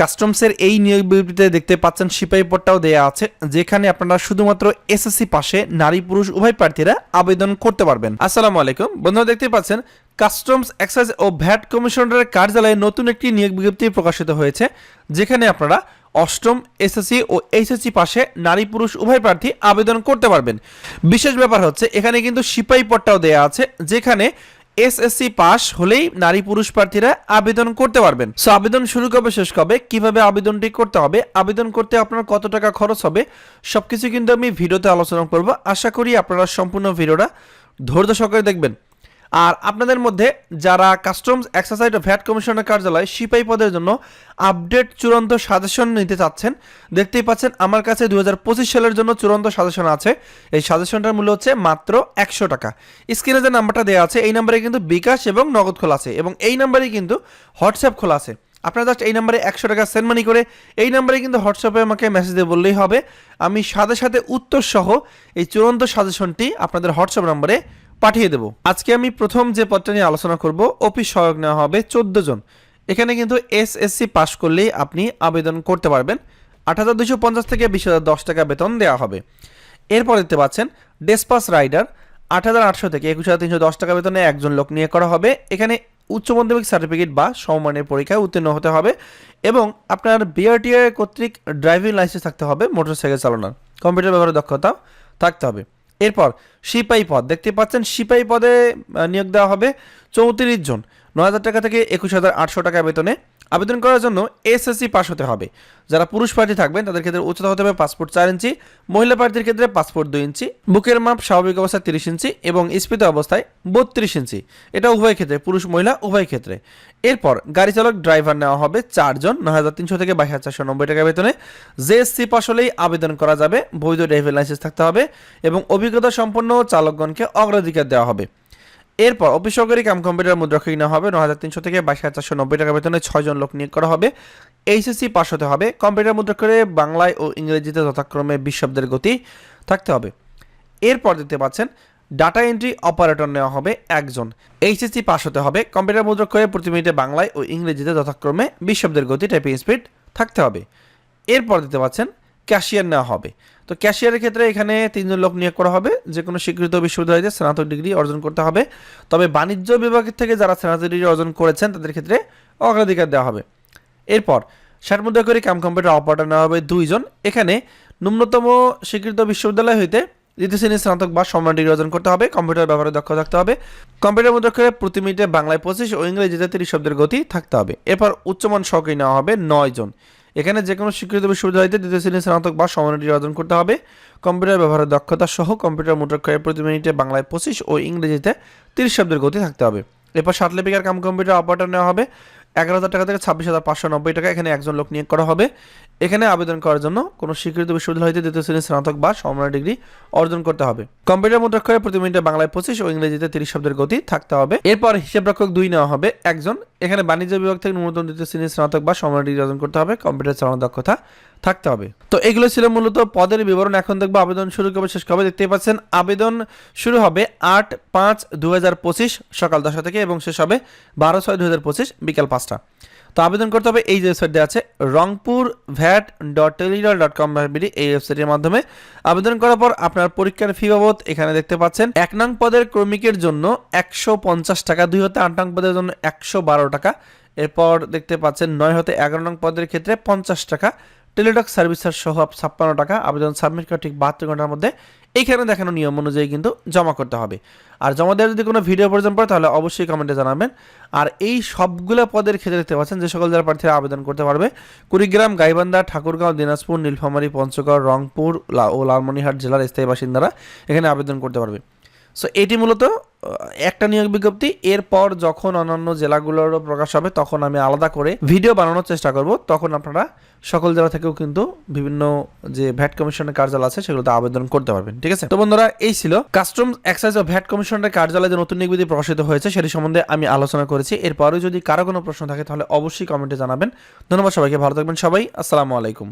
কাস্টমসের এই নিয়োগ বিবৃতিতে দেখতে পাচ্ছেন সিপাহী পদটাও দেওয়া আছে, যেখানে আপনারা শুধুমাত্র এসএসসি পাশে নারী, পুরুষ, উভয় প্রার্থীরা আবেদন করতে পারবেন। আসসালামু আলাইকুম। বন্ধুরা দেখতে পাচ্ছেন, কাস্টমস এক্সাইজ ও ভ্যাট কমিশনারের কার্যালয়ে নতুন একটি নিয়োগ বিজ্ঞপ্তি প্রকাশিত হয়েছে, যেখানে আপনারা অষ্টম এসএসসি ও এইচএসসি পাশে নারী, পুরুষ, উভয় প্রার্থী আবেদন করতে পারবেন। বিশেষ ব্যাপার হচ্ছে, এখানে কিন্তু সিপাহী পদটাও দেওয়া আছে, যেখানে এসএসসি পাস হলেই নারী পুরুষ প্রার্থীরা আবেদন করতে পারবেন। সো আবেদন শুরু কবে, শেষ কবে, কীভাবে আবেদনটি করতে হবে, আবেদন করতে আপনার কত টাকা খরচ হবে, সবকিছু কিন্তু আমি ভিডিওতে আলোচনা করব। আশা করি আপনারা সম্পূর্ণ ভিডিওটা ধৈর্য সহকারে দেখবেন। আর আপনাদের মধ্যে যারা কাস্টমস এক্সারসাইজ ও ভ্যাট কমিশনের কার্যালয় সিপাহী পদের জন্য আপডেট চূড়ান্ত সাজেশন নিতে চাচ্ছেন, দেখতেই পাচ্ছেন আমার কাছে দু হাজার পঁচিশ সালের জন্য চূড়ান্ত সাজেশন আছে। এই সাজেশনটার মূল্য হচ্ছে মাত্র একশো টাকা। স্ক্রিনে যে নাম্বারটা দেওয়া আছে, এই নাম্বারে কিন্তু বিকাশ এবং নগদ খোলা আছে এবং এই নাম্বারেই কিন্তু হোয়াটসঅ্যাপ খোলা আছে। আপনারা জাস্ট এই নাম্বারে একশো টাকা সেন্ড মানি করে এই নাম্বারে কিন্তু হোয়াটসঅ্যাপে আমাকে মেসেজ দিয়ে বললেই হবে। আমি সাথে সাথে উত্তর সহ এই চূড়ান্ত সাজেশনটি আপনাদের হোয়াটসঅ্যাপ নাম্বারে পাঠিয়ে দেবো। আজকে আমি প্রথম যে পদটা নিয়ে আলোচনা করব, অফিস সহায়ক নেওয়া হবে চোদ্দ জন। এখানে কিন্তু এসএসসি পাস করলেই আপনি আবেদন করতে পারবেন। আট হাজার দুশো পঞ্চাশ থেকে বিশ হাজার দশ টাকা বেতন দেওয়া হবে। এরপর দেখতে পাচ্ছেন, ডেসপাস রাইডার, আট হাজার আটশো থেকে একুশ হাজার তিনশো দশ টাকা বেতনে একজন লোক নিয়ে করা হবে। এখানে উচ্চ মাধ্যমিক সার্টিফিকেট বা সমমানের পরীক্ষায় উত্তীর্ণ হতে হবে এবং আপনার বিআরটিআই কর্তৃক ড্রাইভিং লাইসেন্স থাকতে হবে, মোটরসাইকেল চালানোর। কম্পিউটার ব্যবহারের দক্ষতা থাকতে হবে। এরপর সিপাহী পদ, দেখতে পাচ্ছেন সিপাহী পদে নিয়োগ দেওয়া হবে চৌত্রিশ জন। নয় হাজার টাকা থেকে একুশ হাজার আটশো টাকা বেতনে আবেদন করার জন্য এসএসসি পাস হতে হবে। যারা পুরুষ প্রার্থী থাকবেন, তাদের ক্ষেত্রে উচ্চতা হতে হবে পাসপোর্ট চার ইঞ্চি। মহিলা প্রার্থীর ক্ষেত্রে পাসপোর্ট দুই ইঞ্চি। বুকের মাপ স্বাভাবিক অবস্থায় তিরিশ ইঞ্চি এবং স্ফীত অবস্থায় বত্রিশ ইঞ্চি। এটা উভয় ক্ষেত্রে, পুরুষ, মহিলা, উভয় ক্ষেত্রে। এরপর গাড়ি চালক, ড্রাইভার নেওয়া হবে চারজন নয় হাজার তিনশো থেকে বাইশ হাজার চারশো নব্বই টাকা বেতনে। জেএসসি পাস হলেই আবেদন করা যাবে, বৈধ ড্রাইভিং লাইসেন্স থাকতে হবে এবং অভিজ্ঞতা সম্পন্ন চালকগণকে অগ্রাধিকার দেওয়া হবে। এরপর অফিস সহকারী কাম কম্পিউটার মুদ্রাক্ষী নেওয়া হবে ন হাজার তিনশো থেকে বাইশ হাজার চারশো নব্বই টাকা বেতনে ছয়জন লোক নিয়োগ করা হবে। এইচএসসি পাস হতে হবে। কম্পিউটার মুদ্রাক্ষরে বাংলায় ও ইংরেজিতে যথাক্রমে বিশ শব্দের গতি থাকতে হবে। এরপর দেখতে পাচ্ছেন, ডাটা এন্ট্রি অপারেটর নেওয়া হবে একজন। এইচএসসি পাস হতে হবে। কম্পিউটার মুদ্রাক্ষরে প্রতি মিনিটে বাংলায় ও ইংরেজিতে যথাক্রমে বিশ শব্দের গতি টাইপিং স্পিড থাকতে হবে। এরপর দেখতে পাচ্ছেন ক্যাশিয়ার নেওয়া হবে। তো ক্যাশিয়ারের ক্ষেত্রে এখানে তিনজন লোক নিয়োগ করা হবে। যে কোনো স্বীকৃত বিশ্ববিদ্যালয়তে স্নাতক ডিগ্রি অর্জন করতে হবে। তবে বাণিজ্য বিভাগের থেকে যারা স্নাতক ডিগ্রি অর্জন করেছেন, তাদের ক্ষেত্রে অগ্রাধিকার দেওয়া হবে। এরপর ষাট মুদ্রা করে কাম কম্পিউটার অপারেটর নেওয়া হবে দুইজন। এখানে ন্যূনতম স্বীকৃত বিশ্ববিদ্যালয় হইতে দ্বিতীয় শ্রেণির স্নাতক বা সমান ডিগ্রি অর্জন করতে হবে। কম্পিউটার ব্যবহারে দক্ষ থাকতে হবে। কম্পিউটার মুদ্রাক্ষরে প্রতি মিনিটে বাংলায় পঁচিশ ও ইংরেজিতে তিরিশ শব্দের গতি থাকতে হবে। এরপর উচ্চমান সহকারী নেওয়া হবে নয় জন এখানে যে কোনো স্বীকৃত বিশ্ববিদ্যালয়তে দ্বিতীয় শ্রেণির স্নাতক বা সমান ডিগ্রি অর্জন করতে হবে। কম্পিউটার ব্যবহারের দক্ষতা সহ কম্পিউটার মুদ্রাক্ষরে প্রতি মিনিটে বাংলায় পঁচিশ ও ইংরেজিতে তিরিশ শব্দের গতি থাকতে হবে। এরপর ষাট লিপিকার কাম কম্পিউটার অপারেটর নেওয়া হবে। এগারো হাজার টাকা থেকে ছাব্বিশ হাজার পাঁচশো নব্বই টাকা এখানে একজন লোক নিয়োগ করা হবে। এখানে আবেদন করার জন্য কোনো স্বীকৃত বিশ্ববিদ্যালয় হইতে দ্বিতীয় শ্রেণির স্নাতক বা সমমান ডিগ্রি অর্জন করতে হবে। কম্পিউটার মুদ্রাক্ষরে প্রতি মিনিটে বাংলায় পঁচিশ ও ইংরেজিতে তিরিশ শব্দের গতি থাকতে হবে। এরপর হিসাব রক্ষক দুই নেওয়া হবে। একজন এখানে বাণিজ্য বিভাগ থেকে ন্যূনতম দ্বিতীয় শ্রেণির স্নাতক বা সমানটি অর্জন করতে হবে কম্পিউটার চালানোর দক্ষতা থাকতে হবে। তো এগুলো ছিল মূলত পদের বিবরণ, এখন দেখব আবেদন শুরু কবে শেষ কবে দেখতেই পাচ্ছেন, আবেদন শুরু হবে আট পাঁচ দু সকাল দশটা থেকে এবং শেষ হবে বারো ছয় দু বিকাল পাঁচটা। তো আবেদন করতে হবে এই যে ওয়েবসাইট দেওয়া আছে রংপুর ভ্যাট ডট টেলিডল ডট কম এই ওয়েবসাইটের মাধ্যমে। আবেদন করার পর আপনার পরীক্ষার ফি বাবদ এখানে দেখতে পাচ্ছেন, এক নং পদের ক্রমিকের জন্য একশো পঞ্চাশ টাকা, দুই হতে আট নং পদের জন্য একশো বারো টাকা। এরপর দেখতে পাচ্ছেন, নয় হতে এগারো নং পদের ক্ষেত্রে পঞ্চাশ টাকা টেলিটক সার্ভিস চার্জ সহ ছাপ্পান্ন টাকা আবেদন সাবমিট করা ঠিক বাহাত্তর ঘণ্টার মধ্যে এইখানে দেখানো নিয়ম অনুযায়ী কিন্তু জমা করতে হবে। আর জমা দেওয়ার যদি কোনো ভিডিও প্রয়োজন পড়ে তাহলে অবশ্যই কমেন্টে জানাবেন। আর এই সবগুলো পদের ক্ষেত্রে দেখতে পাচ্ছেন যে সকল জেলা প্রার্থীরা আবেদন করতে পারবে, কুড়িগ্রাম, গাইবান্ধা, ঠাকুরগাঁও, দিনাজপুর, নীলফামারী, পঞ্চগড়, রংপুর ও লালমনিরহাট জেলার স্থায়ী বাসিন্দারা এখানে আবেদন করতে পারবে। সো এটি মূলত একটা নিয়োগ বিজ্ঞপ্তি। এরপর যখন অন্যান্য জেলাগুলোরও প্রকাশ হবে, তখন আমি আলাদা করে ভিডিও বানানোর চেষ্টা করব। তখন আপনারা সকল জেলা থেকেও কিন্তু বিভিন্ন যে ভ্যাট কমিশনের কার্যালয় আছে, সেগুলোতে আবেদন করতে পারবেন। ঠিক আছে? তো বন্ধুরা, এই ছিল কাস্টমস এক্সাইজ ও ভ্যাট কমিশনের কার্যালয়ে যে নতুন নিয়োগ বিধি প্রকাশিত হয়েছে, সেটি সম্বন্ধে আমি আলোচনা করেছি। এরপরেও যদি কারও কোনো প্রশ্ন থাকে, তাহলে অবশ্যই কমেন্টে জানাবেন। ধন্যবাদ সবাইকে, ভালো থাকবেন সবাই। আসসালামু আলাইকুম।